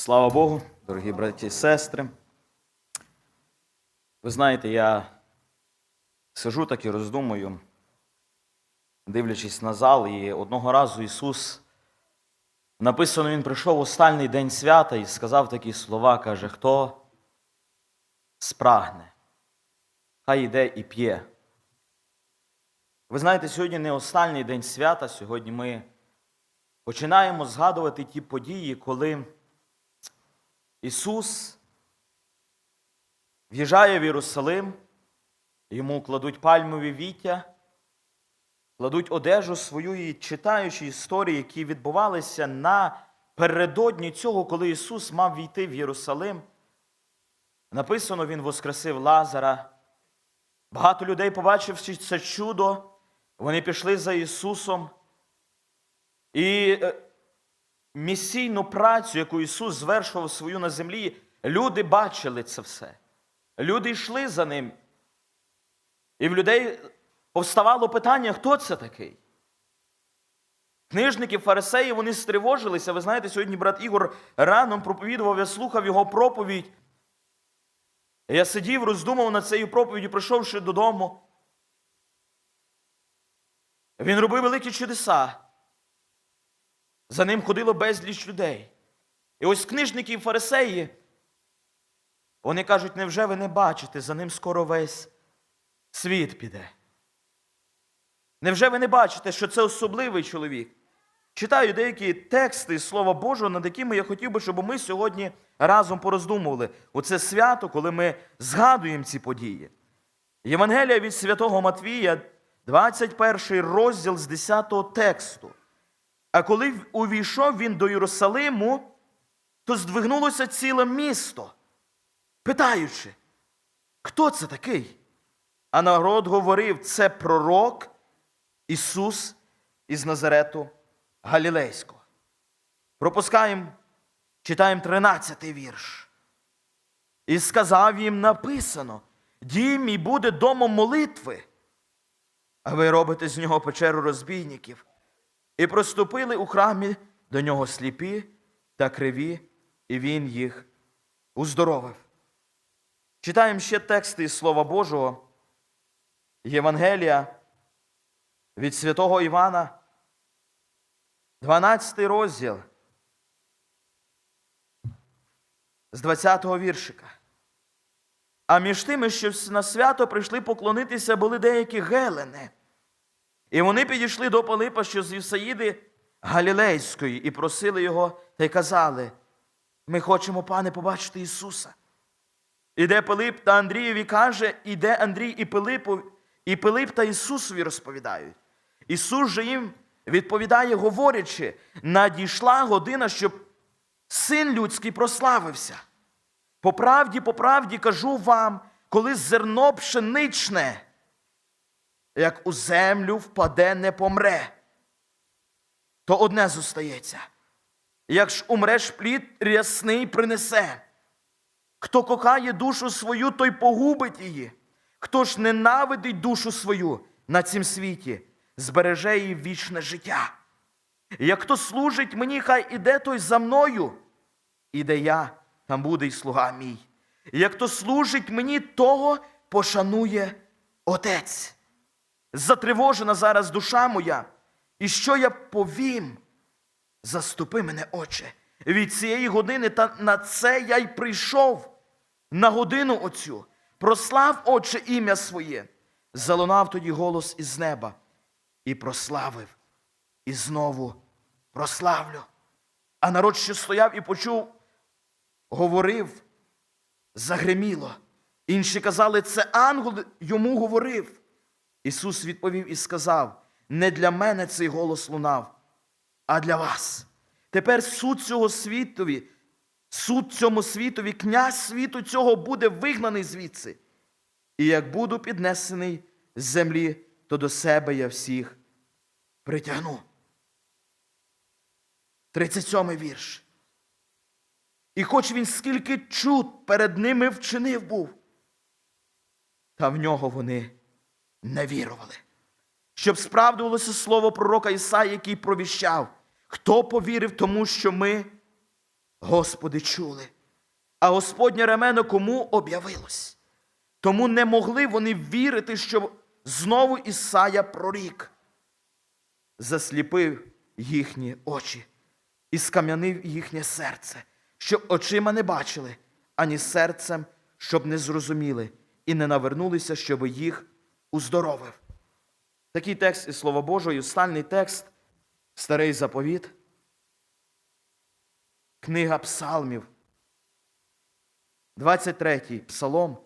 Слава Богу, дорогі браті і сестри. Ви знаєте, я сижу так і роздумую, дивлячись на зал, і одного разу Ісус, написано, Він прийшов в останній день свята і сказав такі слова, каже, хто спрагне, хай йде і п'є. Ви знаєте, сьогодні не останній день свята, сьогодні ми починаємо згадувати ті події, коли Ісус в'їжджає в Єрусалим, йому кладуть пальмові віття, кладуть одежу свою і читаючи історії, які відбувалися напередодні цього, коли Ісус мав війти в Єрусалим. Написано, Він воскресив Лазара. Багато людей, побачивши це чудо, вони пішли за Ісусом. І е, місійну працю, яку Ісус звершував свою на землі, люди бачили це все. Люди йшли за ним. І в людей повставало питання, хто це такий? Книжники, фарисеї, вони стривожилися. Ви знаєте, сьогодні брат Ігор рано проповідував, я слухав його проповідь. Я сидів, роздумав над цією проповіддю, прийшовши додому. Він робив великі чудеса. За ним ходило безліч людей. І ось книжники і фарисеї, вони кажуть, невже ви не бачите, за ним скоро весь світ піде? Невже ви не бачите, що це особливий чоловік? Читаю деякі тексти з Слова Божого, над якими я хотів би, щоб ми сьогодні разом пороздумували. Оце свято, коли ми згадуємо ці події. Євангелія від святого Матвія, 21 розділ з 10 тексту. А коли увійшов він до Єрусалиму, то здвигнулося ціле місто, питаючи, хто це такий? А народ говорив, це пророк Ісус із Назарету Галілейського. Пропускаємо, читаємо 13 вірш. І сказав їм написано: дім мій буде домом молитви, а ви робите з нього печеру розбійників. І проступили у храмі до нього сліпі та криві, і він їх уздоровив. Читаємо ще тексти із Слова Божого, Євангелія від святого Івана, 12 розділ з 20-го віршика. А між тими, що на свято прийшли поклонитися, були деякі гелени. І вони підійшли до Пилипа, що з Вівсаїди Галілейської, і просили його та й казали: Ми хочемо, пане, побачити Ісуса. Іде Пилип та Андрієві каже, іде Андрій і Пилипу, і Пилип та Ісусові розповідають. Ісус же їм відповідає, говорячи, надійшла година, щоб син людський прославився. По правді, по правді кажу вам, коли зерно пшеничне як у землю впаде, не помре, то одне зостається. Як ж умреш плід рясний принесе. Хто кохає душу свою, той погубить її. Хто ж ненавидить душу свою на цім світі, збереже її вічне життя. Як хто служить мені, хай іде той за мною, іде я, там буде й слуга мій. Як хто служить мені, того пошанує Отець. Затривожена зараз душа моя, і що я повім? Заступи мене, Отче, від цієї години та на це я й прийшов, на годину оцю. Прослав, Отче, ім'я своє. Залунав тоді голос із неба і прославив, і знову прославлю. А народ, що стояв і почув, говорив, загриміло. Інші казали, це ангел йому говорив. Ісус відповів і сказав: не для мене цей голос лунав, а для вас. Тепер суд цього світові, суд цьому світові, князь світу цього буде вигнаний звідси. І як буду піднесений з землі, то до себе я всіх притягну. 37 вірш. І хоч він скільки чуд перед ними вчинив був, та в нього вони не вірували. Щоб справдувалося слово пророка Ісаї, який провіщав, хто повірив тому, що ми Господи, чули. А Господнє ремено кому об'явилось? Тому не могли вони вірити, що знову Ісая прорік засліпив їхні очі і скам'янив їхнє серце, щоб очима не бачили, ані серцем, щоб не зрозуміли, і не навернулися, щоб їх уздоровив. Такий текст із Слова Божого, останній текст, старий заповіт, книга Псалмів, 23 псалом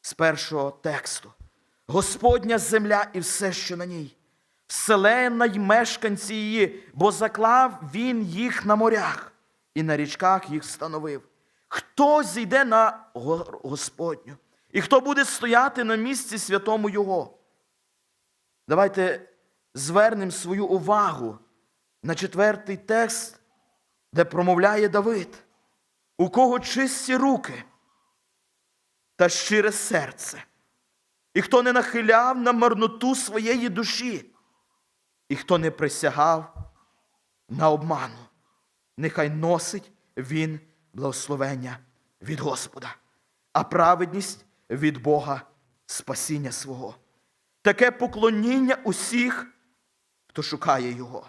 з першого тексту. Господня земля і все, що на ній, вселенна й мешканці її, бо заклав він їх на морях і на річках їх встановив. Хто зійде на Господню? І хто буде стояти на місці святому Його? Давайте звернемо свою увагу на четвертий текст, де промовляє Давид, у кого чисті руки та щире серце, і хто не нахиляв на марноту своєї душі, і хто не присягав на обману, нехай носить він благословення від Господа, а праведність від Бога спасіння свого. Таке поклоніння усіх, хто шукає Його,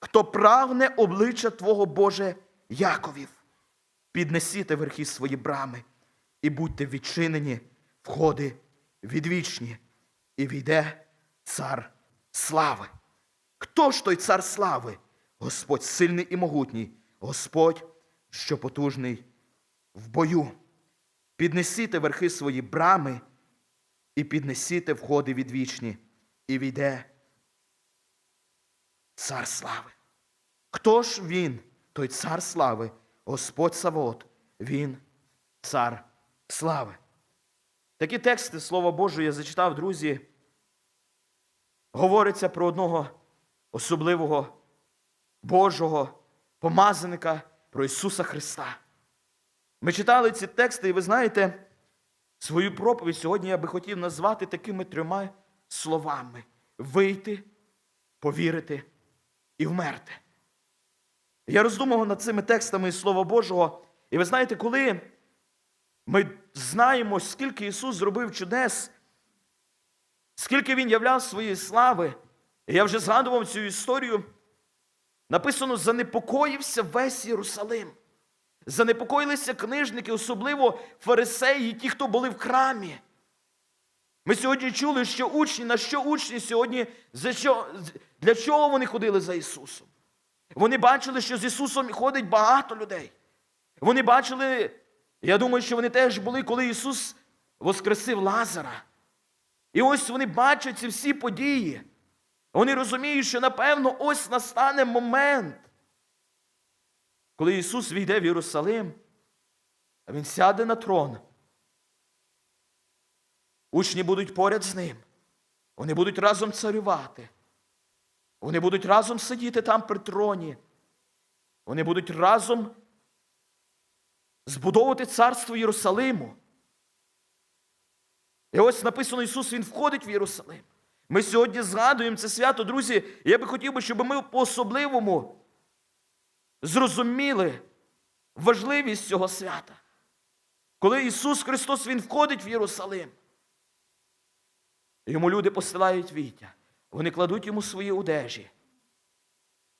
хто прагне обличчя Твого Боже Яковів, піднесіте верхи свої брами і будьте відчинені входи відвічні, і війде цар слави. Хто ж той цар слави? Господь сильний і могутній, Господь, що потужний в бою. Піднесіте верхи свої брами і піднесіте входи відвічні, і війде цар слави. Хто ж він, той цар слави, Господь Савот, він цар слави. Такі тексти Слова Божого я зачитав, друзі. Говориться про одного особливого Божого помазаника, про Ісуса Христа. Ми читали ці тексти, і ви знаєте, свою проповідь сьогодні я би хотів назвати такими трьома словами: вийти, повірити і вмерти. Я роздумував над цими текстами із Слова Божого, і ви знаєте, коли ми знаємо, скільки Ісус зробив чудес, скільки Він являв своєї слави, і я вже згадував цю історію. Написано, занепокоївся весь Єрусалим. Занепокоїлися книжники, особливо фарисеї, ті, хто були в храмі. Ми сьогодні чули, що учні, на що учні сьогодні, за що, для чого вони ходили за Ісусом? Вони бачили, що з Ісусом ходить багато людей. Вони бачили, я думаю, що вони теж були, коли Ісус воскресив Лазара. І ось вони бачать ці всі події. Вони розуміють, що напевно ось настане момент, коли Ісус війде в Єрусалим, Він сяде на трон. Учні будуть поряд з ним. Вони будуть разом царювати. Вони будуть разом сидіти там при троні. Вони будуть разом збудовувати царство Єрусалиму. І ось написано Ісус, Він входить в Єрусалим. Ми сьогодні згадуємо це свято, друзі. Я би хотів би, щоб ми по-особливому зрозуміли важливість цього свята. Коли Ісус Христос Він входить в Єрусалим, йому люди посилають віття, вони кладуть йому свої одежі.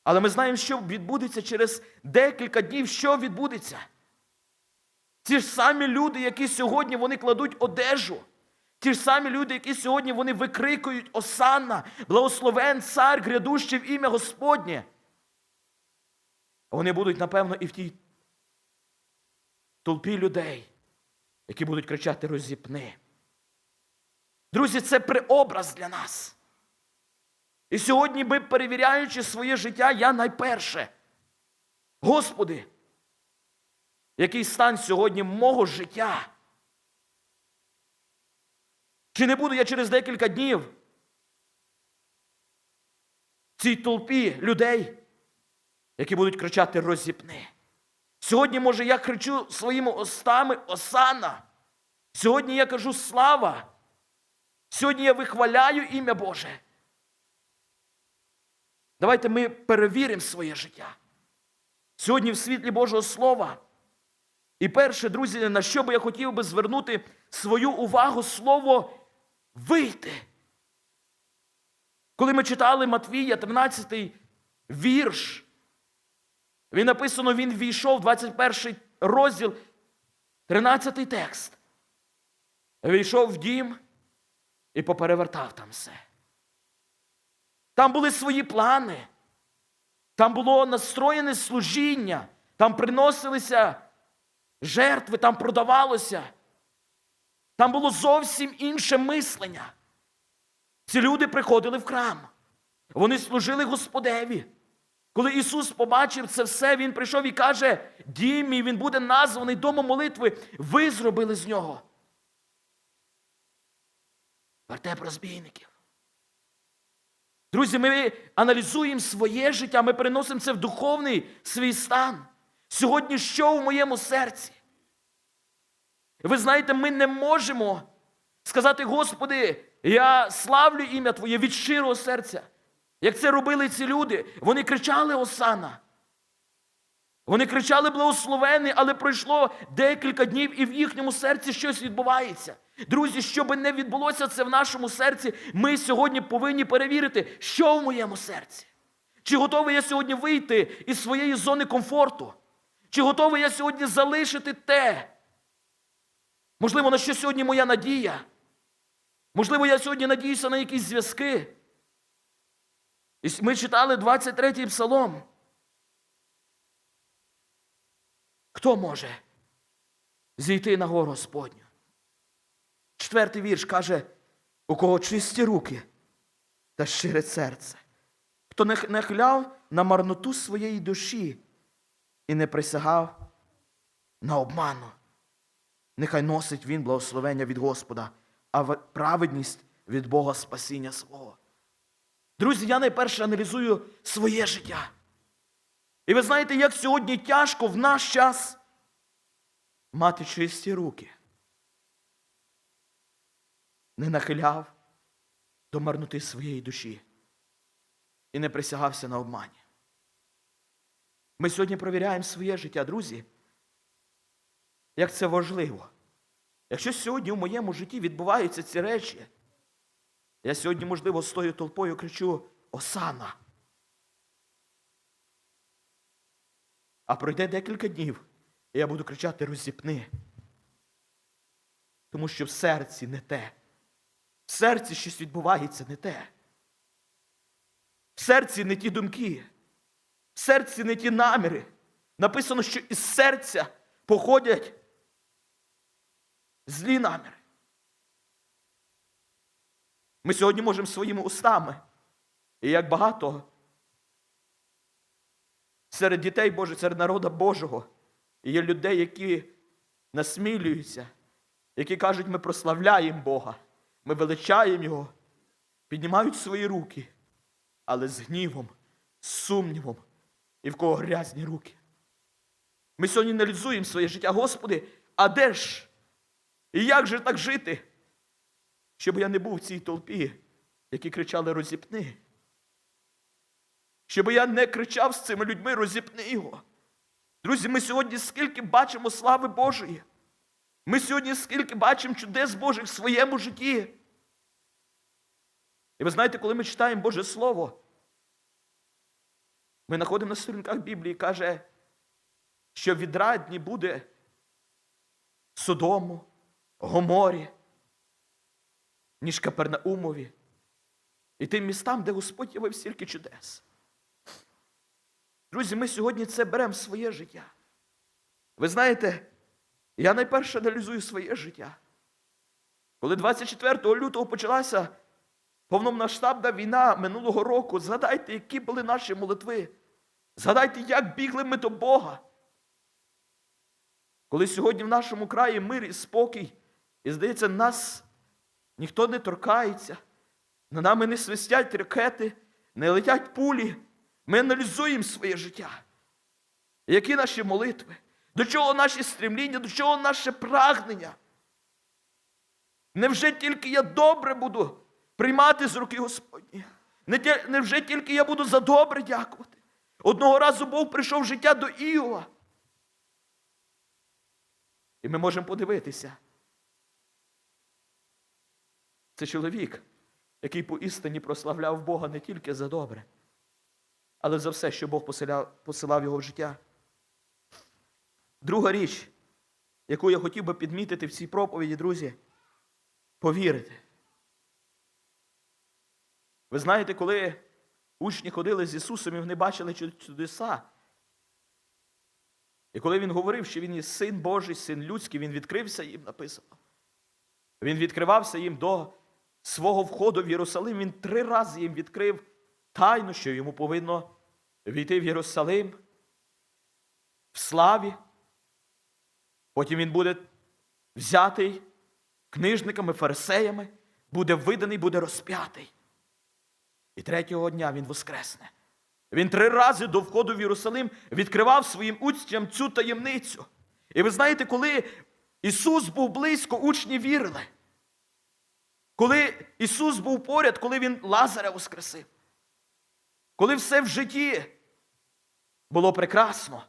Але ми знаємо, що відбудеться через декілька днів, що відбудеться. Ті ж самі люди, які сьогодні вони кладуть одежу. Ті ж самі люди, які сьогодні вони викрикують Осанна, благословен цар, грядущий в ім'я Господнє. Вони будуть, напевно, і в тій толпі людей, які будуть кричати розіпни. Друзі, це преобраз для нас. І сьогодні ми, перевіряючи своє життя, я найперше. Господи, який стан сьогодні мого життя? Чи не буду я через декілька днів в цій толпі людей, які будуть кричати розіпни? Сьогодні, може, я кричу своїми устами Осана. Сьогодні я кажу слава. Сьогодні я вихваляю ім'я Боже. Давайте ми перевіримо своє життя. сьогодні в світлі Божого Слова. І перше, друзі, на що би я хотів би звернути свою увагу слово вийти. Коли ми читали Матвія, 13 вірш, він написано, він війшов, 21 розділ, 13 текст. Війшов в дім і поперевертав там все. Там були свої плани, там було настроєне служіння, там приносилися жертви, там продавалося. Там було зовсім інше мислення. Ці люди приходили в храм. Вони служили Господеві. Коли Ісус побачив це все, Він прийшов і каже: Дім мій, він буде названий домом молитви. Ви зробили з нього. Вертеп розбійників. Друзі, ми аналізуємо своє життя, ми переносимо це в духовний свій стан. Сьогодні що в моєму серці? Ви знаєте, ми не можемо сказати, Господи, я славлю ім'я Твоє від щирого серця. Як це робили ці люди, вони кричали Осана. Вони кричали благословений, але пройшло декілька днів, і в їхньому серці щось відбувається. Друзі, що би не відбулося це в нашому серці, ми сьогодні повинні перевірити, що в моєму серці. Чи готовий я сьогодні вийти із своєї зони комфорту? Чи готовий я сьогодні залишити те? Можливо, на що сьогодні моя надія? Можливо, я сьогодні надіюся на якісь зв'язки. І ми читали 23-й псалом. Хто може зійти на гору Господню? Четвертий вірш каже, у кого чисті руки та щире серце, хто не хляв на марноту своєї душі і не присягав на обману. Нехай носить він благословення від Господа, а праведність від Бога спасіння свого. Друзі, я найперше аналізую своє життя. І ви знаєте, як сьогодні тяжко в наш час мати чисті руки. Не нахиляв до марноти своєї душі і не присягався на обмані. Ми сьогодні провіряємо своє життя, друзі. Як це важливо. Якщо сьогодні в моєму житті відбуваються ці речі, я сьогодні, можливо, з тою толпою кричу Осана. А пройде декілька днів, і я буду кричати розіпни. Тому що в серці не те. В серці щось відбувається не те. В серці не ті думки, в серці не ті наміри. Написано, що із серця походять злі наміри. Ми сьогодні можемо своїми устами, і як багато серед дітей Божих, серед народу Божого, є людей, які насмілюються, які кажуть, ми прославляємо Бога, ми величаємо Його, піднімають свої руки, але з гнівом, з сумнівом і в кого грязні руки. Ми сьогодні аналізуємо своє життя. Господи, а де ж? І як же так жити? Щоб я не був в цій толпі, які кричали розіпни. Щоб я не кричав з цими людьми розіпни його. Друзі, ми сьогодні скільки бачимо слави Божої. Ми сьогодні скільки бачимо чудес Божих в своєму житті. І ви знаєте, коли ми читаємо Боже Слово, ми знаходимо на сторінках Біблії, каже, що відрадні буде Содому, Гоморі, ніж Капернаумові і тим містам, де Господь явив стільки чудес. Друзі, ми сьогодні це беремо в своє життя. Ви знаєте, я найперше аналізую своє життя. Коли 24 лютого почалася повномасштабна війна минулого року, згадайте, які були наші молитви. Згадайте, як бігли ми до Бога. Коли сьогодні в нашому краї мир і спокій, і здається, нас ніхто не торкається, на нами не свистять ракети, не летять пулі, ми аналізуємо своє життя. Які наші молитви? До чого наші стремління, до чого наше прагнення? Невже тільки я добре буду приймати з руки Господні? Невже тільки я буду за добре дякувати? Одного разу Бог прийшов в життя до Іова. І ми можемо подивитися. Це чоловік, який поістині прославляв Бога не тільки за добре, але за все, що Бог посилав його в життя. Друга річ, яку я хотів би підмітити в цій проповіді, друзі, повірити. Ви знаєте, коли учні ходили з Ісусом і вони бачили чудеса, і коли Він говорив, що Він є син Божий, син людський, Він відкрився їм написано. Він відкривався їм до свого входу в Єрусалим. Він три рази їм відкрив тайну, що йому повинно війти в Єрусалим в славі. Потім він буде взятий книжниками, фарисеями, буде виданий, буде розп'ятий. І третього дня він воскресне. Він три рази до входу в Єрусалим відкривав своїм учням цю таємницю. І ви знаєте, коли Ісус був близько, учні вірили. Коли Ісус був поряд, коли Він Лазаря воскресив. Коли все в житті було прекрасно.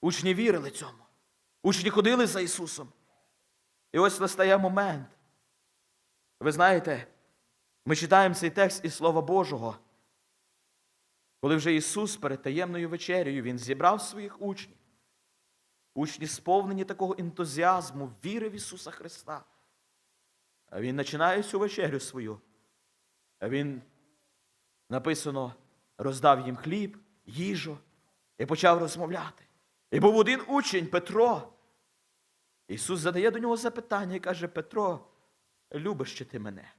Учні вірили цьому. Учні ходили за Ісусом. І ось настає момент. Ви знаєте, ми читаємо цей текст із Слова Божого. Коли вже Ісус перед таємною вечерею Він зібрав своїх учнів. Учні сповнені такого ентузіазму, віри в Ісуса Христа. Він починає цю вечерю свою. Він, написано, роздав їм хліб, їжу і почав розмовляти. І був один учень Петро. Ісус задає до нього запитання і каже: Петро, любиш чи ти мене?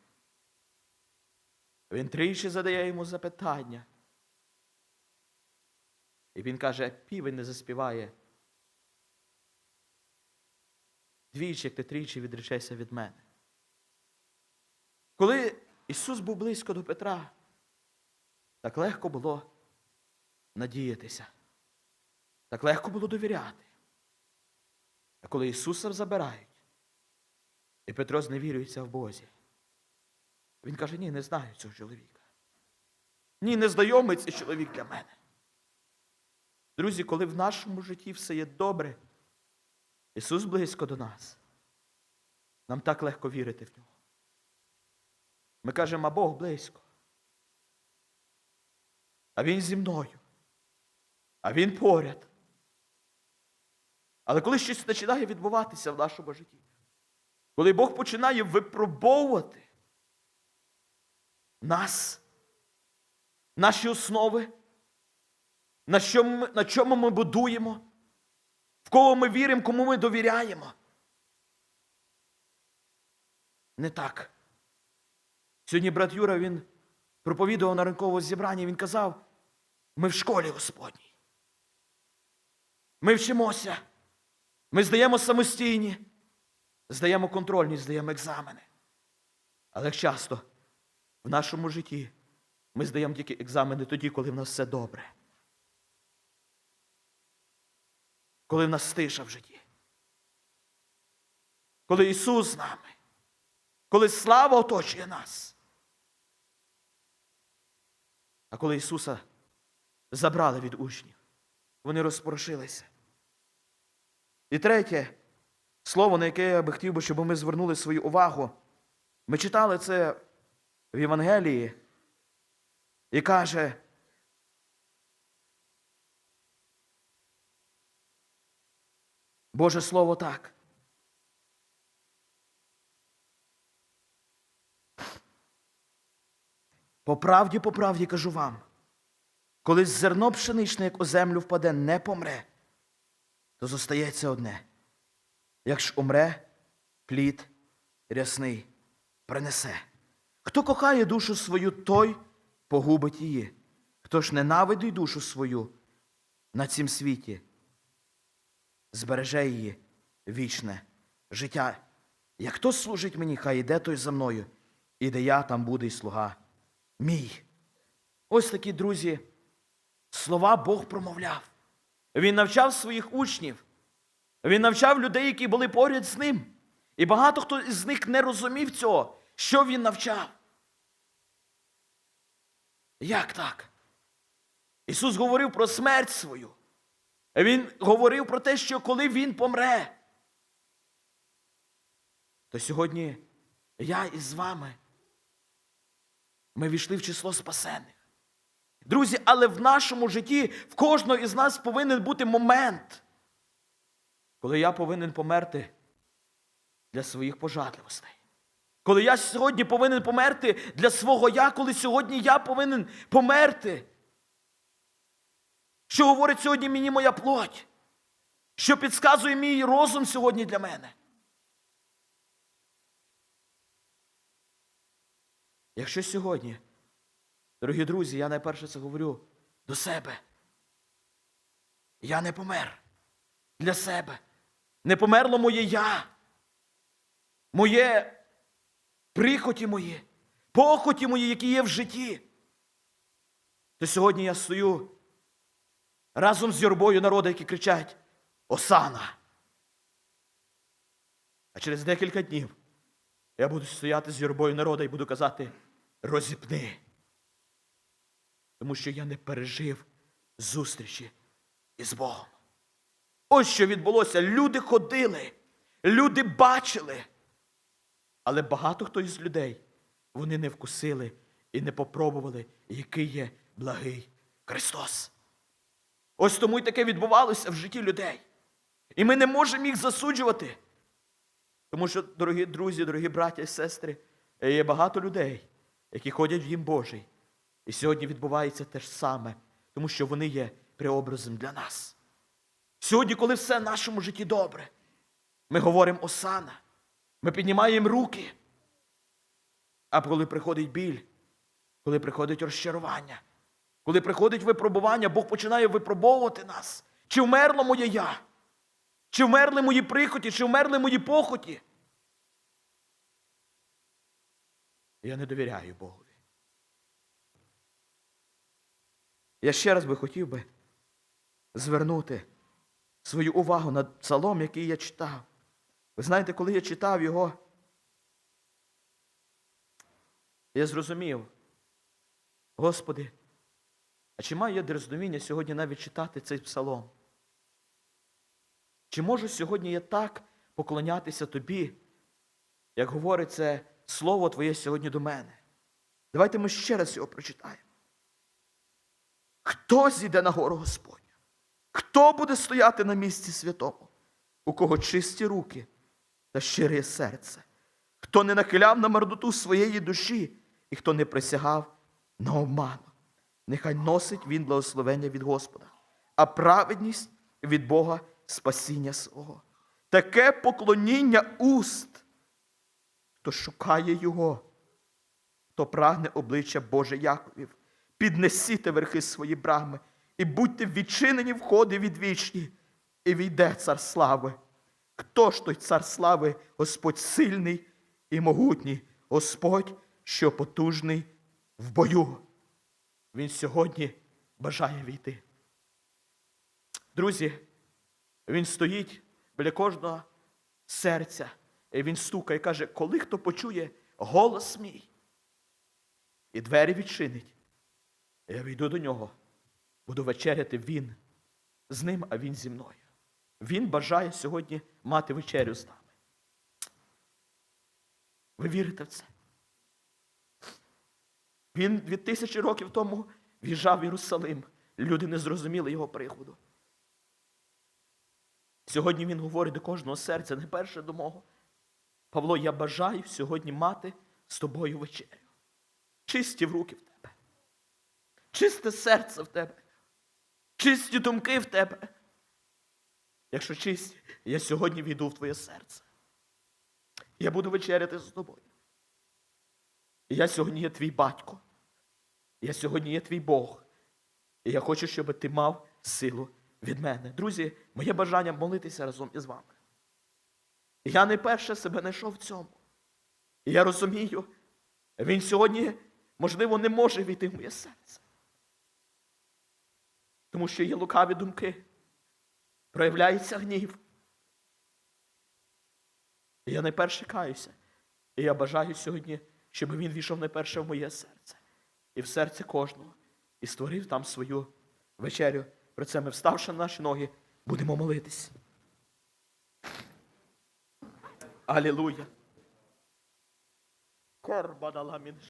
Він тричі задає йому запитання. І він каже, півень не заспіває. Двічі, як ти тричі відречешся від мене. Коли Ісус був близько до Петра, так легко було надіятися, так легко було довіряти. А коли Ісуса забирають, і Петро зневірюється в Бозі, він каже, ні, не знаю цього чоловіка. Ні, не знайомий цей чоловік для мене. Друзі, коли в нашому житті все є добре, Ісус близько до нас, нам так легко вірити в нього. Ми кажемо, а Бог близько. А Він зі мною. А Він поряд. Але коли щось починає відбуватися в нашому житті, коли Бог починає випробовувати нас, наші основи, на чому, ми, на чому ми будуємо, в кого ми віримо, кому ми довіряємо. Не так. Сьогодні брат Юра він проповідував на ранковому зібранні, він казав, ми в школі Господній. Ми вчимося. Ми здаємо самостійні, здаємо контрольні, здаємо екзамени. Але часто в нашому житті ми здаємо тільки екзамени тоді, коли в нас все добре. Коли в нас тиша в житті. Коли Ісус з нами. Коли слава оточує нас. А коли Ісуса забрали від учнів, вони розпорошилися. І третє слово, на яке я би хотів би, щоб ми звернули свою увагу. Ми читали це в Євангелії і каже, Боже Слово так. По правді, по правді кажу вам, коли зерно пшеничне, як у землю впаде, не помре, то зостається одне. Якщо умре, плід рясний принесе. Хто кохає душу свою, той погубить її. Хто ж ненавидить душу свою на цім світі, збереже її вічне життя. Як хто служить мені, хай іде той за мною, і де я, там буде й слуга мій. Ось такі, друзі, слова Бог промовляв. Він навчав своїх учнів. Він навчав людей, які були поряд з ним. І багато хто із них не розумів цього, що він навчав. Як так? Ісус говорив про смерть свою. Він говорив про те, що коли Він помре, то сьогодні я із вами. Ми війшли в число спасених. Друзі, але в нашому житті в кожного із нас повинен бути момент, коли я повинен померти для своїх пожадливостей. Коли я сьогодні повинен померти для свого я, коли сьогодні я повинен померти. Що говорить сьогодні мені моя плоть? Що підказує мій розум сьогодні для мене? Якщо сьогодні, дорогі друзі, я найперше це говорю до себе. Я не помер для себе. Не померло моє я. Моє прихоті мої, похоті мої, які є в житті. То сьогодні я стою разом з юрбою народу, які кричать Осана. А через декілька днів я буду стояти з юрбою народу і буду казати розіпни. Тому що я не пережив зустрічі із Богом. Ось що відбулося. Люди ходили, люди бачили. Але багато хто із людей вони не вкусили і не попробували, який є благий Христос. Ось тому й таке відбувалося в житті людей. І ми не можемо їх засуджувати. Тому що, дорогі друзі, дорогі браття і сестри, є багато людей, які ходять в Дім Божий. І сьогодні відбувається те ж саме, тому що вони є преобразом для нас. Сьогодні, коли все в нашому житті добре, ми говоримо Осана, ми піднімаємо руки. А коли приходить біль, коли приходить розчарування, коли приходить випробування, Бог починає випробовувати нас. Чи вмерло моє я? Чи вмерли мої прихоті, чи вмерли мої похоті? Я не довіряю Богові. Я ще раз би хотів би звернути свою увагу на псалом, який я читав. Ви знаєте, коли я читав його, я зрозумів, Господи, а чи маю я дерзновіння сьогодні навіть читати цей псалом? Чи можу сьогодні я так поклонятися Тобі, як говорить це Слово Твоє сьогодні до мене? Давайте ми ще раз його прочитаємо. Хто зійде на гору Господню? Хто буде стояти на місці святому? У кого чисті руки та щире серце? Хто не нахиляв на марноту своєї душі і хто не присягав на обману? Нехай носить він благословення від Господа, а праведність від Бога спасіння свого. Таке поклоніння уст, хто шукає Його, хто прагне обличчя Боже Яковів, піднесіте верхи свої брами і будьте відчинені входи відвічні, і війде цар слави. Хто ж той цар слави, Господь сильний і могутній, Господь, що потужний в бою. Він сьогодні бажає війти. Друзі, він стоїть біля кожного серця, і він стукає і каже, коли хто почує голос мій, і двері відчинить, я війду до нього, буду вечеряти він з ним, а він зі мною. Він бажає сьогодні мати вечерю з нами. Ви вірите в це? Він дві тисячі років тому в'їжджав в Єрусалим. Люди не зрозуміли його приходу. Сьогодні він говорить до кожного серця, не перше до мого. Павло, я бажаю сьогодні мати з тобою вечерю. Чисті в руки в тебе. Чисте серце в тебе. Чисті думки в тебе. Якщо чисті, я сьогодні війду в твоє серце. Я буду вечеряти з тобою. Я сьогодні є твій батько. Я сьогодні є твій Бог. І я хочу, щоб ти мав силу від мене. Друзі, моє бажання молитися разом із вами. Я не перше себе знайшов в цьому. І я розумію, він сьогодні, можливо, не може війти в моє серце. Тому що є лукаві думки, проявляється гнів. І я найперше каюся. І я бажаю сьогодні, щоб він війшов найперше в моє серце і в серце кожного, і створив там свою вечерю. При це ми, вставши на наші ноги, будемо молитись. Aleluia.